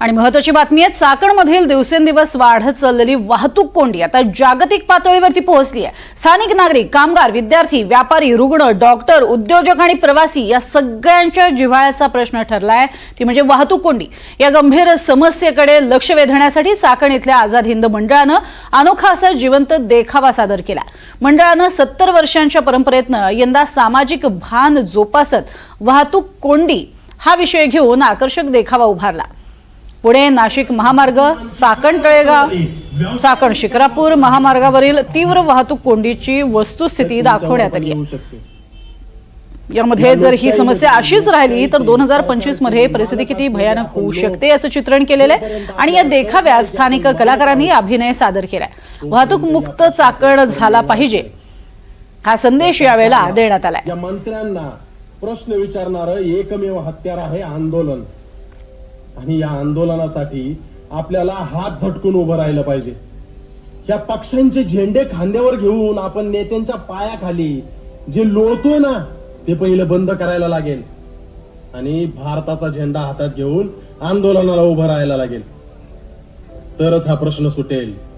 आणि महत्वाची बातमी आहे चाकणमधील दिवसेंदिवस वाढत चाललेली वाहतूक कोंडी आता जागतिक पातळीवरती पोहोचली आहे. स्थानिक नागरिक कामगार विद्यार्थी व्यापारी रुग्ण डॉक्टर उद्योजक आणि प्रवासी या सगळ्यांच्या जिव्हाळ्याचा प्रश्न ठरला आहे ती म्हणजे वाहतूक कोंडी. या गंभीर समस्येकडे लक्ष वेधण्यासाठी चाकण इथल्या आझाद हिंद मंडळानं अनोखा असा जिवंत देखावा सादर केला. मंडळानं सत्तर वर्षांच्या परंपरेतनं यंदा सामाजिक भान जोपासत वाहतूक कोंडी हा विषय घेऊन आकर्षक देखावा उभारला. पुणे नाशिक महामार्ग चाकण तळेगाव चाकण शिक्रापूर महामार्गावरील तीव्र वाहतूक कोंडीची वस्तुस्थिती दाखवण्यात आली आहे. यामध्ये जर ही समस्या अशीच राहिली तर दोन हजार पंचवीसमध्ये परिस्थिती किती भयानक होऊ शकते असं चित्रण केलेलं आहे. आणि या देखाव्यात स्थानिक कलाकारांनी अभिनय सादर केलाय. वाहतूक मुक्त चाकण झाला पाहिजे. हा संदेश यावेळेला देण्यात आलाय. या मंत्र्यांना प्रश्न विचारणार एकमेव हत्यार आहे आंदोलन. आणि या आंदोलनासाठी आपल्याला हात झटकून उभं राहिलं पाहिजे. या पक्षांचे झेंडे खांद्यावर घेऊन आपण नेत्यांच्या पायाखाली जे लोळतोय ना ते पहिलं बंद करायला लागेल. आणि भारताचा झेंडा हातात घेऊन आंदोलनाला उभं राहायला लागेल. तरच हा प्रश्न सुटेल.